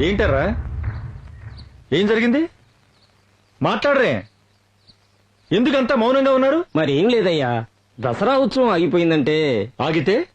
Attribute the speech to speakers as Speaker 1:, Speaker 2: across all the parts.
Speaker 1: ఏంటరా ఏం జరిగింది? మాట్లాడరే. ఎందుకంత మౌనంగా ఉన్నారు?
Speaker 2: మరి ఏం లేదయ్యా. దసరా ఉత్సవం ఆగిపోయిందంటే.
Speaker 1: ఆగితే?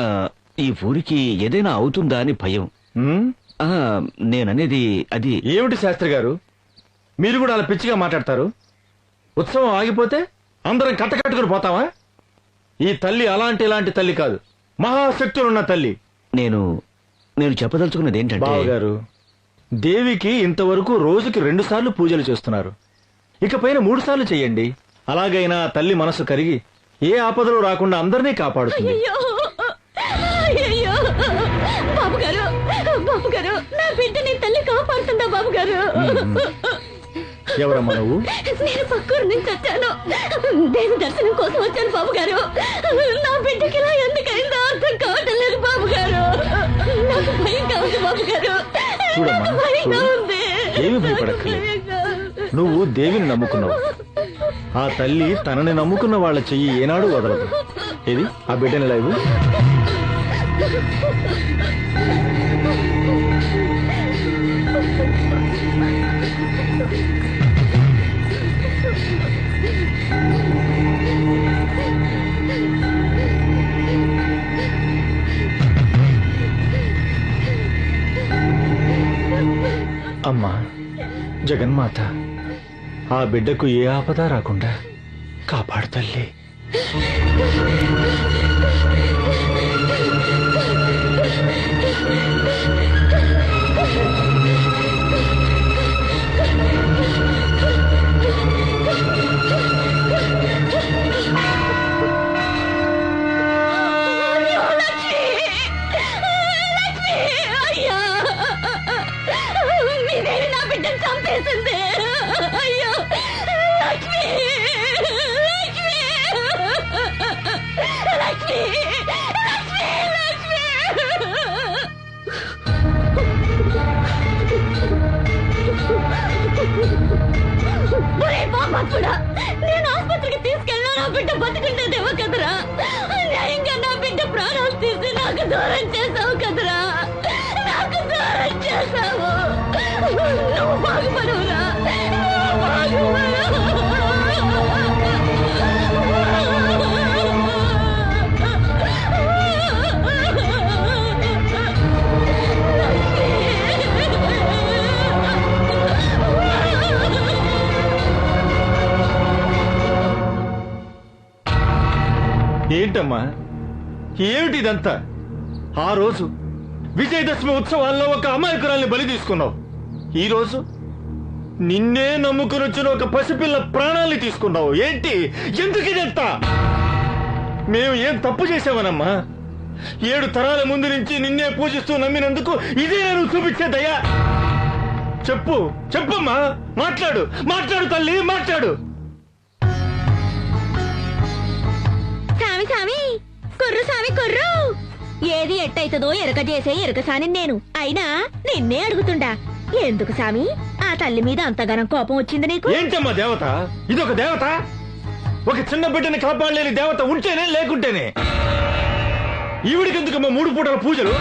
Speaker 2: ఆ,
Speaker 3: ఈ ఊరికి ఏదైనా అవుతుందా అని భయం.
Speaker 1: ఉమ్,
Speaker 3: ఆ, నేననేది అది
Speaker 1: ఏమిటి శాస్త్రి గారు? మీరు కూడా అలా పిచ్చిగా మాట్లాడతారు? ఉత్సవం ఆగిపోతే అందరం కట్టకట్టుకుని పోతావా ఈ తల్లి అలాంటి ఇలాంటి తల్లి కాదు. మహాశక్తులున్న తల్లి.
Speaker 3: నేను నేను చెప్పదలుచుకున్నది ఏంటంటే
Speaker 1: బావగారు దేవికి ఇంతవరకు రోజుకి రెండు సార్లు పూజలు చేస్తున్నారు. ఇకపైన మూడు సార్లు చెయ్యండి. అలాగైనా తల్లి మనసు కరిగి ఏ ఆపదలు రాకుండా అందరినీ కాపాడుతుంది.
Speaker 4: అయ్యో అయ్యో బాబు గారు బాబు గారు నా బిడ్డని తల్లి కాపాడుతుందా బాబు గారు
Speaker 1: ఎవరమ్మా నువ్వు
Speaker 4: నేను పక్కూరు నుంచి వచ్చాను దేవి దర్శనం కోసం వచ్చాను బాబు గారు నా బిడ్డకి ఇలా ఎందుకైందో అర్థం కావటం లేదు బాబు గారు నాకు భయంగా ఉంది బాబు గారు
Speaker 1: చూడమ్మా,
Speaker 4: భయంగా. ఉంది.
Speaker 1: ఏమీ భయపడక్కర్లేదు. నువ్వు దేవిని నమ్ముకున్నావు. ఆ తల్లి తనని నమ్ముకున్న వాళ్ళ చెయ్యి ఏనాడు వదలదు. ఏది? ఆ బిడ్డని లైవ్ అమ్మా జగన్మాత ఆ బిడ్డకు ఏ ఆపద రాకుండా కాపాడు తల్లి.
Speaker 4: నేను ఆసుపత్రికి తీసుకెళ్ళినా నా బిడ్డ బతుకుంటేదేమో కదరా? అన్యాయంగా నా బిడ్డ ప్రాణాలు తీసి నాకు దూరం చేసావు కదరా? నాకు దూరం చేసావు. నువ్వు బాగుపడవురా. నువ్వు
Speaker 1: ఏమిటమ్మా ఏమిటి ఇదంతా ఆ రోజు విజయదశమి ఉత్సవాల్లో ఒక అమాయకురాల్ని బలి తీసుకున్నావు. ఈ రోజు నిన్నే నమ్ముకుని వచ్చిన ఒక పసిపిల్ల ప్రాణాల్ని తీసుకున్నావు. ఏంటి? ఎందుకు ఇదంతా? మేము ఏం తప్పు చేసామనమ్మా ఏడు తరాల ముందు నుంచి నిన్నే పూజిస్తూ నమ్మినందుకు ఇదే నేను చూపించేదయ్యా చెప్పు చెప్పమ్మా. మాట్లాడు మాట్లాడు తల్లి మాట్లాడు.
Speaker 4: కుర్రు ఏది ఎట్టయితదో ఎరక చేసే ఎరక సాని నేను. అయినా నిన్నే అడుగుతుండా ఎందుకు సామి? ఆ తల్లి మీద అంతగానం కోపం వచ్చింది నీకు?
Speaker 1: ఏంటమ్మా దేవత? ఇదొక దేవత? ఒక చిన్న బిడ్డని కాపాడలేని దేవత ఉంటేనే లేకుంటేనే. ఈవిడికి ఎందుకమ్మా మూడు పూటల పూజలు?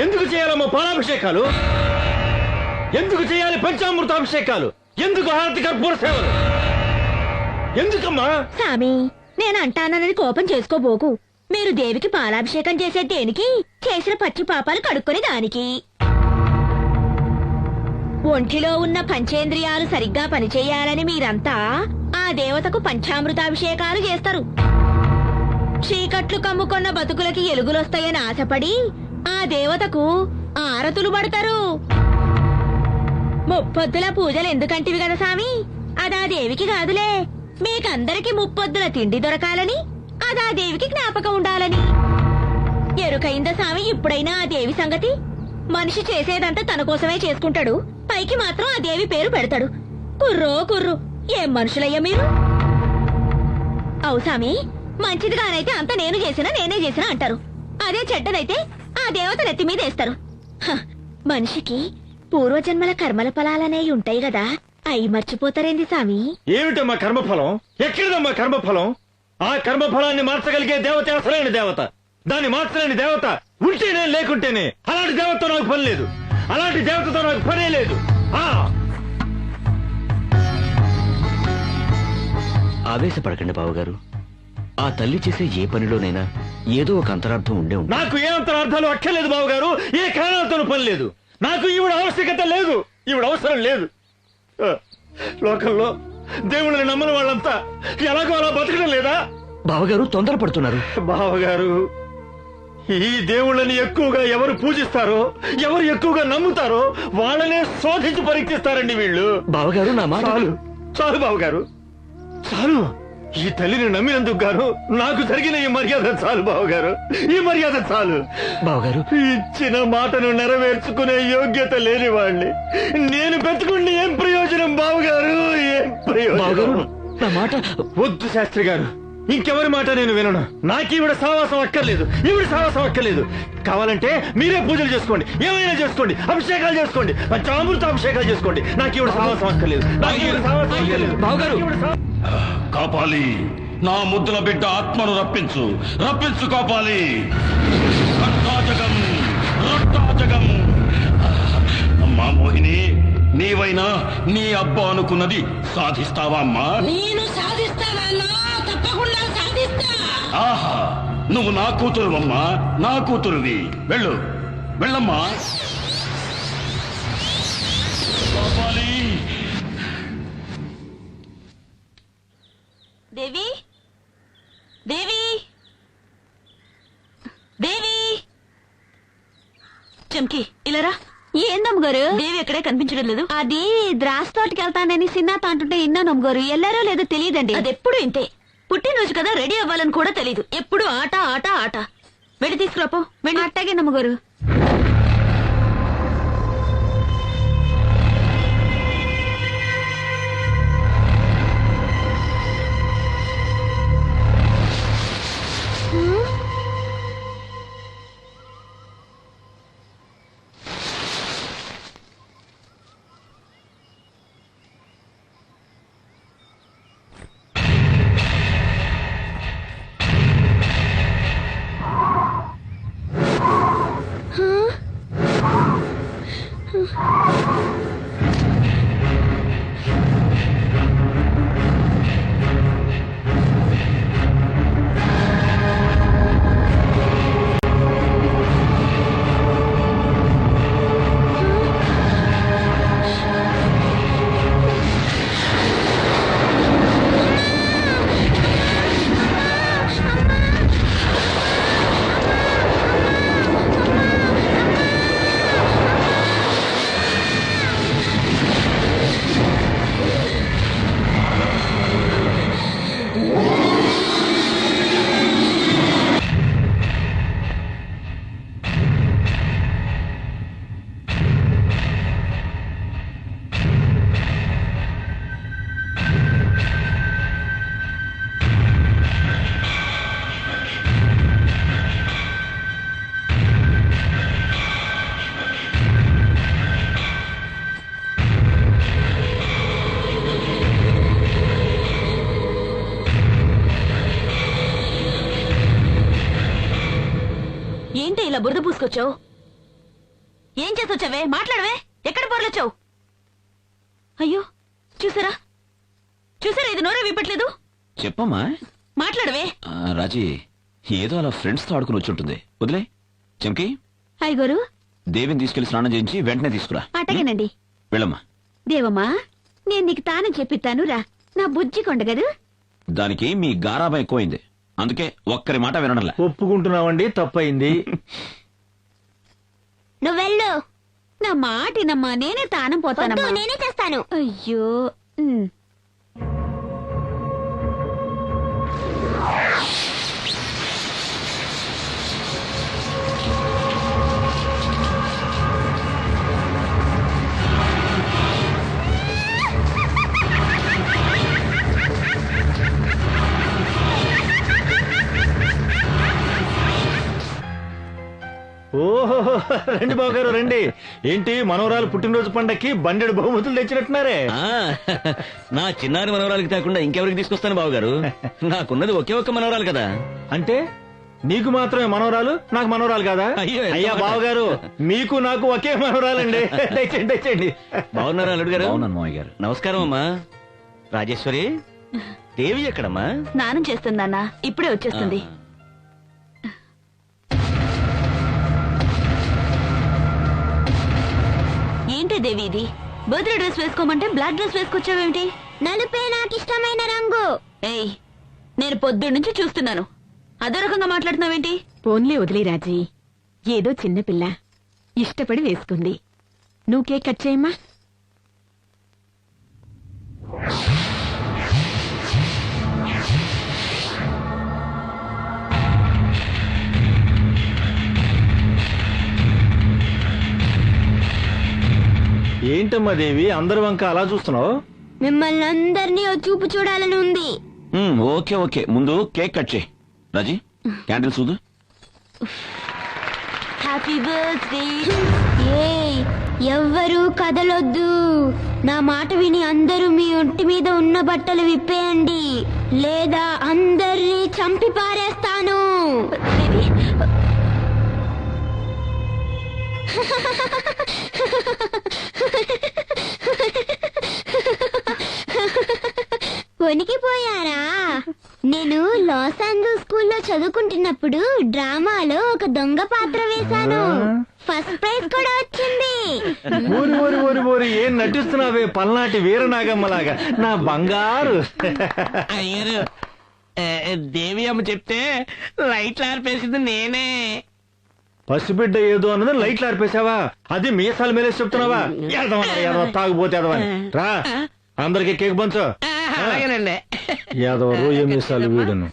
Speaker 1: ఎందుకు చేయాలమ్మా పాలాభిషేకాలు? ఎందుకు చేయాలి పంచామృతాభిషేకాలు? ఎందుకు హారతి కర్పూర సేవలు? ఎందుకమ్మా?
Speaker 4: సామి నేను అంటానని కోపం చేసుకోబోకు మీరు దేవికి పాలాభిషేకం చేసే దేనికి? చేసిన పచ్చి పాపాలు కడుక్కునే దానికి. ఒంటిలో ఉన్న పంచేంద్రియాలు సరిగ్గా పనిచేయాలని మీరంతా ఆ దేవతకు పంచామృతాభిషేకాలు చేస్తారు. చీకట్లు కమ్ముకున్న బతుకులకి ఎలుగులొస్తాయని ఆశపడి ఆ దేవతకు ఆరతులు పడతారు. ముప్పొద్దుల పూజలు ఎందుకంటివి కదా సామి అదా దేవికి కాదులే. మీకందరికి ముప్పొద్దుల తిండి దొరకాలని అదా దేవికి జ్ఞాపకం ఉండాలని. ఎరుకైందా స్వామి ఇప్పుడైనా ఆ దేవి సంగతి? మనిషి చేసేదంతా తన కోసమే చేసుకుంటాడు. పైకి మాత్రం ఆ దేవి పేరు పెడతాడు. కుర్రో కుర్రు ఏం మనుషులయ్యా మీరు? అవు స్వామి మంచిదిగానైతే అంత నేను చేసినా నేనే చేసినా అంటారు. అదే చెడ్డదైతే ఆ దేవత నెత్తి మీద వేస్తారు హ, మనిషికి పూర్వజన్మల కర్మల ఫలాలనేవి ఉంటాయి కదా అయి మర్చిపోతారేంది సామి?
Speaker 1: ఏమిటమ్మా కర్మఫలం? ఎక్కడిదమ్మా కర్మఫలం? ఆ కర్మఫలాన్ని మార్చగలిగే దేవత అసలైన దేవత. దాన్ని మార్చలేని దేవత ఉంటేనే లేకుంటేనే అలాంటి దేవతతో నాకు పని లేదు. అలాంటి దేవతతో నాకు పనే లేదు. ఆ!
Speaker 3: ఆవేశపడకండి బావగారు. ఆ తల్లి చేసే ఏ పనిలోనైనా ఏదో ఒక అంతరార్థం ఉండే ఉంటుంది.
Speaker 1: నాకు ఏ అంతరార్థాలు అక్కర్లేదు బాబు గారు ఏ కారణాలతోనూ పని లేదు. నాకు ఈవిడ ఆవశ్యకత లేదు ఈవిడ అవసరం లేదు. లోకంలో దేవుళ్ళని నమ్మని వాళ్ళంతా ఎలాగో అలా బతకడం లేదా?
Speaker 3: బావగారు తొందరపడుతున్నారు.
Speaker 1: బావగారు ఈ దేవుళ్ళని ఎక్కువగా ఎవరు పూజిస్తారో ఎవరు ఎక్కువగా నమ్ముతారో వాళ్ళనే శోధించి పరీక్షిస్తారండి వీళ్ళు.
Speaker 3: బావగారు నా మాట
Speaker 1: చాలు చాలు బావగారు. చాలు. ఈ తల్లిని నమ్మినందుకు గాను నాకు జరిగిన ఈ మర్యాద చాలు బావగారు. ఈ మర్యాద చాలు.
Speaker 3: బావగారు.
Speaker 1: ఇచ్చిన మాటను నెరవేర్చుకునే యోగ్యత లేని వాణ్ణి. నేను పెట్టుకుని ఏం ప్రయోజనం బావగారు? ఏం ప్రయోజనం?
Speaker 3: నా మాట
Speaker 1: వద్దు శాస్త్రి గారు. ఇంకెవరి మాట నేను వినను. నాకు ఈవిడ సావాసం అక్కర్లేదు. ఈవిడ సావాసం అక్కర్లేదు. కావాలంటే మీరే పూజలు చేసుకోండి. ఏమైనా చేసుకోండి. అభిషేకాలు చేసుకోండి. పంచామృత అభిషేకాలు చేసుకోండి. నాకు ఈవిడ సావాసం అక్కర్లేదు. నాకు ఈవిడ సావాసం అక్కర్లేదు.
Speaker 3: బావగారు.
Speaker 5: కాపాలి. నా ముద్దుల బిడ్డ ఆత్మను రప్పించు. రప్పించు కాపాలి. రట్టాజగం రట్టాజగం అమ్మా మోహిని నీవైనా నీ అబ్బా అనుకున్నది సాధిస్తావా అమ్మా?
Speaker 6: నేను తప్పకుండా సాధిస్తా.
Speaker 5: ఆహా నువ్వు నా కూతురువమ్మా నా కూతురువి. వెళ్ళు వెళ్ళమ్మా.
Speaker 7: ఏందమ్మగారు
Speaker 4: దేవి ఎక్కడే కనిపించడం లేదు.
Speaker 7: అది ద్రాక్ష తోటకి వెళ్తానని సిన్నాత అంటుంటే విన్నాను అమ్మగారు ఎల్లారో లేదో తెలియదండి.
Speaker 4: అది ఎప్పుడు ఇంతే. పుట్టినరోజు కదా రెడీ అవ్వాలని కూడా తెలీదు. ఎప్పుడు ఆట ఆట ఆట. వెళ్ళి తీసుకురాపో. వెళ్ళి.
Speaker 7: అట్టాగే నమ్మగారు
Speaker 4: ఏంటి ఇలా బురద పూసుకొచ్చావు? ఏం చేసి వచ్చావే మాట్లాడవే. ఎక్కడ పొరలొచ్చావు? అయ్యో చూసారా? చూసారా ఇది నోరే విప్పట్లేదు?
Speaker 3: చెప్పమ్మా.
Speaker 4: మాట్లాడవే.
Speaker 3: ఆ, రాజీ ఏదో అలా ఫ్రెండ్స్తో ఆడుకుని వచ్చుంటుంది వదిలే. చెంకి
Speaker 7: అయ్యగారు
Speaker 3: దేవిని తీసుకెళ్ళి స్నానం చేయించి వెంటనే తీసుకురా.
Speaker 7: అట్టగేనండి
Speaker 3: వెళ్ళమ్మా.
Speaker 7: దేవమ్మా నేను నీకు తాను చెప్పిస్తాను రా నా బుజ్జి కొండగదు
Speaker 3: దానికి మీ గారాబం ఎక్కువైంది. అందుకే ఒక్కరి మాట వినడంలే.
Speaker 1: ఒప్పుకుంటున్నామండి తప్పైంది.
Speaker 7: నువ్వెళ్ళు నా మాటినమ్మా నేనే తానం పోతానమ్మా.
Speaker 4: నేనే చేస్తాను.
Speaker 7: అయ్యో
Speaker 1: రండి బావగారు రండి. ఏంటి మనవరాలు పుట్టినరోజు పండక్కి బండెడు బహుమతులు తెచ్చినట్టున్నారే?
Speaker 3: ఆ, నా చిన్నారి మనవరాలకి కాకుండా ఇంకెవరికి తీసుకొస్తాను బావగారు? నాకున్నది ఒకే ఒక్క మనవరాలు కదా.
Speaker 1: అంటే నీకు మాత్రమే మనవరాలు నాకు మనవరాలు కాదా?
Speaker 3: అయ్యో, ఎంత
Speaker 1: అయ్యా
Speaker 3: మాట.
Speaker 1: బావగారు మీకు నాకు ఒకే మనవరాలండి. తెచ్చండి తెచ్చండి
Speaker 3: బాగున్నారా అల్లుడు గారు
Speaker 8: అవునను మావయ్య గారు.
Speaker 3: నమస్కారం అమ్మా. రాజేశ్వరి దేవి ఎక్కడమ్మా?
Speaker 7: స్నానం చేస్తుందన్న ఇప్పుడే వచ్చేస్తుంది. ఏంటి దేవి ఇది? బర్త్డే డ్రెస్ వేసుకోమంటే బ్లాక్ డ్రెస్ వేసుకొచ్చావేమిటి?
Speaker 9: నలుపే నాకు ఇష్టమైన రంగు.
Speaker 7: ఏయ్ నేను పొద్దున్న నుంచి చూస్తున్నాను. అదే రకంగా మాట్లాడుతున్నావేంటి?
Speaker 4: పోన్లే వదిలే రాజీ. ఏదో చిన్నపిల్ల ఇష్టపడి వేసుకుంది. నువ్వు కేక్ కట్ చేయమ్మా.
Speaker 1: ఏంటమ్మా దేవి అందరి వంక అలా చూస్తున్నావు?
Speaker 9: మిమ్మల్ని అందరినీ ఓ చూపు చూడాలని ఉంది.
Speaker 8: Okay okay. ముందు కేక్ కట్ చేయి. రాజీ క్యాండిల్ చూదు
Speaker 9: హ్యాపీ బర్త్డే. ఎవ్వరూ కదలొద్దు. నా మాట విని అందరూ మీ ఒంటి మీద ఉన్న బట్టలు విప్పేయండి. లేదా అందరినీ చంపి పారేస్తాను. వణికిపోయారా? నేను లాస్ ఏంజల్స్ స్కూల్లో చదువుకుంటున్నప్పుడు డ్రామాలో ఒక దొంగ పాత్ర వేశాను. ఫస్ట్ ప్రైజ్ కూడా వచ్చింది.
Speaker 1: ఊరి ఊరి ఊరి ఊరి ఏం నటిస్తున్నావే? పల్నాటి వీరనాగమ్మలాగా. నా బంగారు.
Speaker 2: అయ్యారు దేవి అమ్మ చెప్తే లైట్లు ఆర్పేసింది నేనే.
Speaker 1: పసిబిడ్డ ఏదో అన్నది లైట్లు ఆర్పేశావా? అది మీసాల మీద చెప్తున్నావా? ఎదవనా ఎదవ తాగుపోతే రా అందరికి కేక్ పంచు.
Speaker 2: అలాగేనండి.
Speaker 1: యాదవ రోజు మీసాలు వీడును?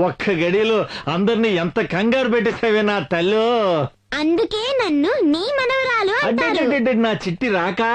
Speaker 1: ఒక్క గడిలో అందరినీ ఎంత కంగారు పెట్టేసావే నా తల్లు?
Speaker 9: అందుకే నన్ను నీ మనవరాలు అంటారు.
Speaker 1: నా చిట్టి రాకా